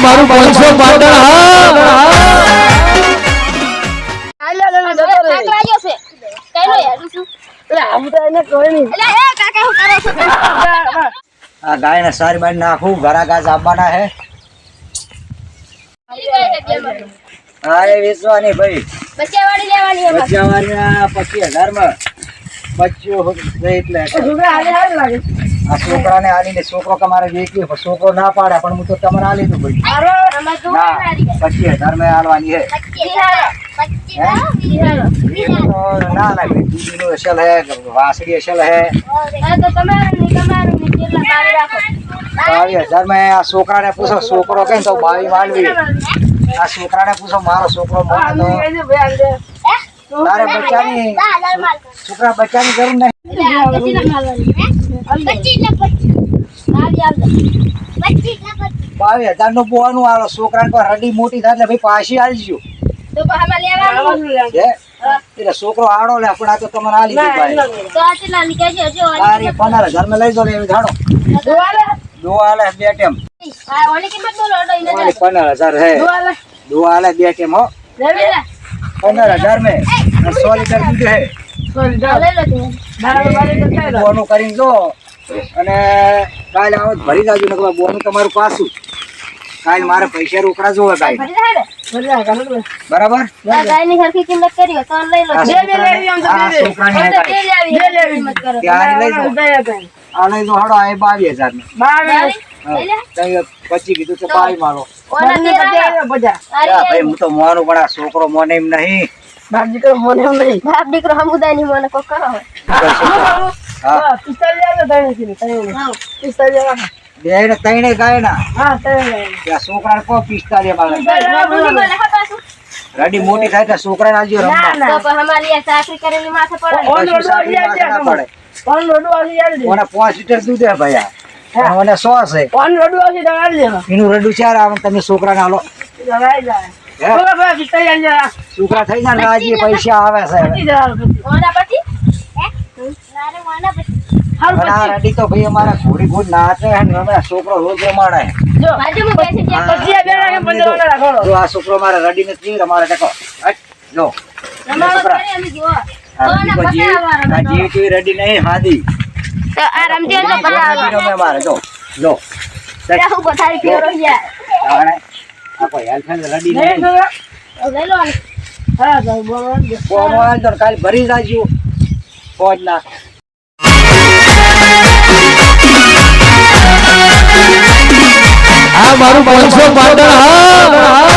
મારું પાંચસો પાટણ હા હે. હું ગાય ને સારી બારી નાખું. ઘરા ગાજ આપવાના હે હા એ વેચવાની ભાઈ. પચીસ હજારમાં બચ્ચું એટલે. આ છોકરાને આલીને છોકરો તમારે પણ છોકરો ના પાડે પણ હું તો તમારે આલી દઉં ભાઈ. પચીસ હજાર મેં આલવાની હે. ના ના ભાઈ અસલ હે વાસળી અસલ હે. બાવીસ હજાર મેં આ છોકરાને પૂછો છોકરો કઈ તો બાવી માનવી આ છોકરાને પૂછો મારો છોકરો તો તારે બચ્ચાની છોકરા બચ્ચાની જરૂર નહીં. બાવીસ હજારનું બોવાનું આલો છોકરા પર રડી મોટી થાય એટલે ભાઈ પાછી આલજો. એટલે છોકરો આડો લે પણ આ તો તમારે આલી દઉં ભાઈ. તારી પંદર હજારમાં લઈ દો ને એવી જાણો દોવા બે ટેમ. પંદર હજાર હે. દોવા આલે બે ટેમ હો. પંદર હજાર में સો લીટર દૂધ હે. બોનું કરીને જો. અને કાલે આવો ભરી જાજો ને બોનું તમારું પાછું. કાલે મારે પૈસા રોકડા જોવે કાલે. બરાબર? પચી કીધું તો બાવી મારો. ભાઈ હું તો મોનું પણ આ છોકરો મોને એમ નહીં. બાપ દીકરો સમુદાયની મને કોક કરો. ના. રડી મોટી થાય તો છોકરાને આલજો રમવા. તો પણ અમારી આ ચાકરી કરેલી માથે પડે. ને. પડે. ઓને પાંચ લીટર દૂધ હે ભાઈ ઓને સો છે એનું રડું ચાર આવે? ને તમે છોકરાને હાલો. હે? છોકરા થઈ જાય આજે પૈસા આવે છે. હવે. ઓના પછી? હે? મારે ઓના પછી. અને આ રડી તો ભાઈ અમારા ઘોડી ઘોડ નાચે હે ને આ છોકરો રોજ રમાડે જો. આ છોકરો મારે રડી નથી રમાડે દેખો જો. રમાડો છોકરા. કરે અમે જુઓ. આ તો ને રડી પછી આવવાનો આ જેવી તેવી રડી નહીં હાદી. તો આ રમતી તો પછી મારે જો જો. ત્યાં હું યાર. આ કોઈ નહીં. તો કાલે ભરી જાજો ફોજ ના આ મારું પાંચસો પાટણ હા.